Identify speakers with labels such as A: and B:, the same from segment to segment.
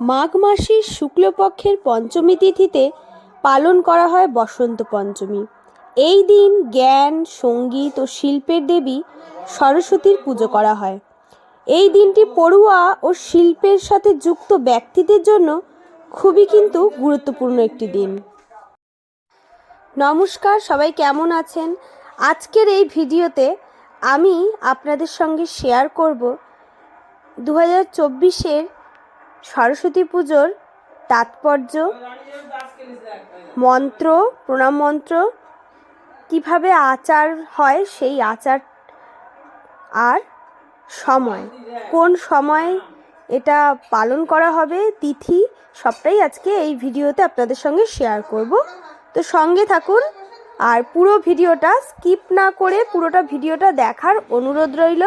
A: মাঘ মাসের শুক্লপক্ষের পঞ্চমী তিথিতে পালন করা হয় বসন্ত পঞ্চমী। এই দিন জ্ঞান, সংগীত ও শিল্পের দেবী সরস্বতীর পুজো করা হয়। এই দিনটি পড়ুয়া ও শিল্পের সাথে যুক্ত ব্যক্তিদের জন্য খুবই কিন্তু গুরুত্বপূর্ণ একটি দিন। নমস্কার, সবাই কেমন আছেন? আজকের এই ভিডিওতে আমি আপনাদের সঙ্গে শেয়ার করব দু হাজার চব্বিশের সরস্বতী পুজোর তাৎপর্য, মন্ত্র, প্রণাম মন্ত্র, কীভাবে আচার হয় সেই আচার আর সময়। কোন সময় এটা পালন করা হবে, তিথি, সবটাই আজকে এই ভিডিওতে আপনাদের সঙ্গে শেয়ার করব। তো সঙ্গে থাকুন আর পুরো ভিডিওটা স্কিপ না করে পুরোটা ভিডিওটা দেখার অনুরোধ রইল।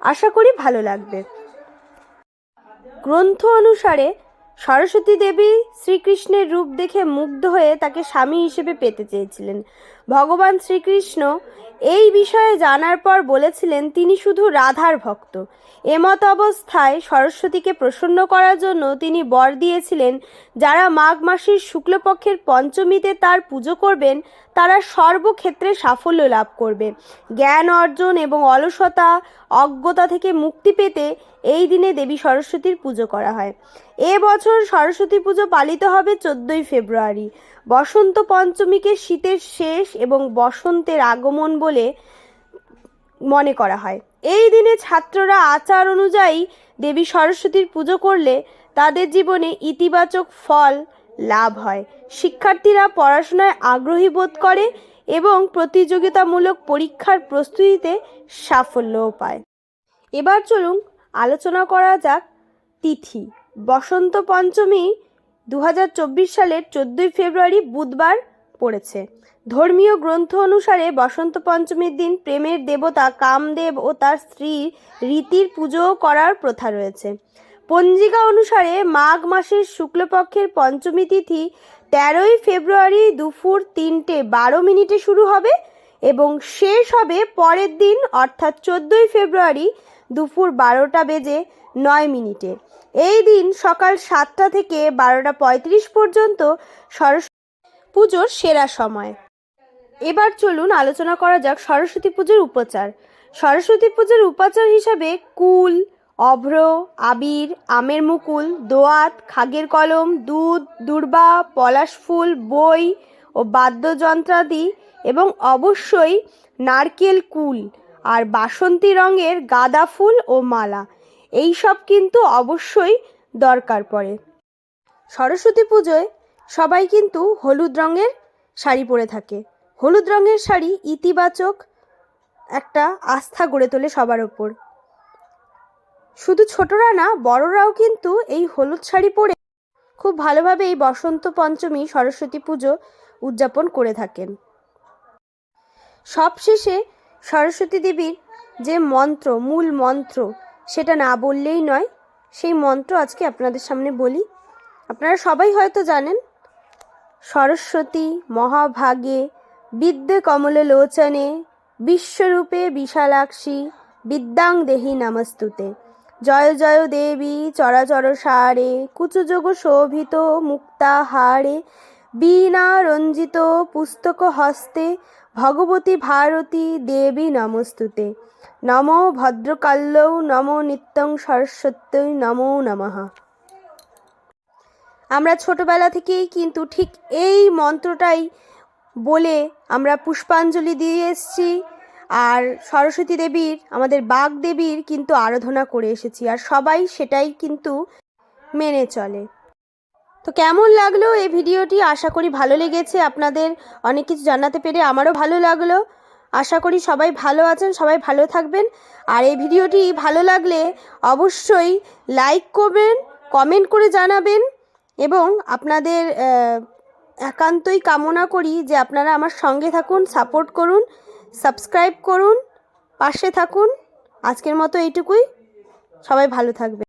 A: আশা করি ভালো লাগবে। গ্রন্থ অনুসারে সরস্বতী দেবী শ্রীকৃষ্ণের রূপ দেখে মুগ্ধ হয়ে তাকে স্বামী হিসেবে পেতে চেয়েছিলেন। ভগবান শ্রীকৃষ্ণ এই বিষয়ে জানার পর বলেছিলেন, তিনি শুধু রাধার ভক্ত। এমত অবস্থায় সরস্বতীকে প্রসন্ন করার জন্য তিনি বর দিয়েছিলেন। যারা মাঘ মাসের শুক্লপক্ষের পঞ্চমীতে তার পুজো করবেন, তারা সর্বক্ষেত্রে সাফল্য লাভ করবে। জ্ঞান অর্জন এবং অলসতা, অজ্ঞতা থেকে মুক্তি পেতে এই দিনে দেবী সরস্বতীর পুজো করা হয়। এ বছর সরস্বতী পুজো পালিত হবে চোদ্দই ফেব্রুয়ারি। বসন্ত পঞ্চমীকে শীতের শেষ এবং বসন্তের আগমন বলে মনে করা হয়। এই দিনে ছাত্ররা আচার অনুযায়ী দেবী সরস্বতীর পুজো করলে তাদের জীবনে ইতিবাচক ফল লাভ হয়। শিক্ষার্থীরা পড়াশোনায় আগ্রহী বোধ করে এবং প্রতিযোগিতামূলক পরীক্ষার প্রস্তুতিতে সাফল্যও পায়। এবার চলুন আলোচনা করা যাক তিথি। বসন্ত পঞ্চমী দু হাজার চব্বিশ সালের চোদ্দোই ফেব্রুয়ারি বুধবার পড়েছে। ধর্মীয় গ্রন্থ অনুসারে বসন্ত পঞ্চমীর দিন প্রেমের দেবতা কামদেব ও তার স্ত্রী রীতির পুজো করার প্রথা রয়েছে। পঞ্জিকা অনুসারে মাঘ মাসের শুক্লপক্ষের পঞ্চমী তিথি তেরোই ফেব্রুয়ারি দুপুর তিনটে বারো মিনিটে শুরু হবে এবং শেষ হবে পরের দিন, অর্থাৎ চোদ্দোই ফেব্রুয়ারি দুপুর বারোটা বেজে নয় মিনিটে। এই দিন সকাল সাতটা থেকে বারোটা পঁয়ত্রিশ পর্যন্ত সরস্বতী পুজোর সেরা সময়। এবার চলুন আলোচনা করা যাক সরস্বতী পুজোর উপচার। সরস্বতী পুজোর উপাচার হিসাবে কুল, অভ্র, আবির, আমের মুকুল, দোয়াত, খাগের কলম, দুধ, দুর্বা, পলাশ ফুল, বই ও বাদ্যযন্ত্রাদি এবং অবশ্যই নারকেল কুল আর বাসন্তী রঙের গাঁদা ফুল ও মালা। এই সব কিন্তু অবশ্যই দরকার পড়ে। সরস্বতী পুজোয় সবাই কিন্তু হলুদ রঙের শাড়ি পরে থাকে। হলুদ রঙের শাড়ি ইতিবাচক একটা আস্থা গড়ে তোলে সবার ওপর। শুধু ছোটরা না, বড়রাও কিন্তু এই হলুদ শাড়ি পরে খুব ভালোভাবে এই বসন্ত পঞ্চমী, সরস্বতী পুজো উদযাপন করে থাকেন। সবশেষে সরস্বতী দেবীর যে মন্ত্র, মূল মন্ত্র সেটা না বললেই নয়। সেই মন্ত্র আজকে আপনাদের সামনে বলি। আপনারা সবাই হয়তো জানেন, সরস্বতী মহাভাগে বিদ্যে কমলে লোচনে বিশ্বরূপে বিশালাক্ষী বিদ্যাং দেহি নামস্তুতে। জয় জয় দেবী চরাচর সারে, কুচযোগ শোভিত মুক্তাহারে বীণা রঞ্জিত পুস্তক হস্তে ভগবতী ভারতী দেবী নমস্তুতে। নম ভদ্রকাল্যৌ, নম নিত্যং সরস্বত্যৈ, নমো নমঃ। আমরা ছোটবেলা থেকেই কিন্তু ঠিক এই মন্ত্রটাই বলে আমরা পুষ্পাঞ্জলি দিয়ে এসেছি। আর সরস্বতী দেবীর, আমাদের বাঘ দেবীর কিন্তু আরাধনা করে এসেছি। আর সবাই সেটাই কিন্তু মেনে চলে। তো কেমন লাগল এই ভিডিওটি? আশা করি ভালো লেগেছে আপনাদের। অনেক কিছু জানাতে পেরে আমারও ভালো লাগল। আশা করি সবাই ভালো আছেন, সবাই ভালো থাকবেন। আর এই ভিডিওটি ভালো লাগলে অবশ্যই লাইক করবেন, কমেন্ট করে জানাবেন এবং আপনাদের একান্তই কামনা করি যে আপনারা আমার সঙ্গে থাকুন, সাপোর্ট করুন, সাবস্ক্রাইব করুন, পাশে থাকুন। আজকের মতো এইটুকুই। সবাই ভালো থাকবে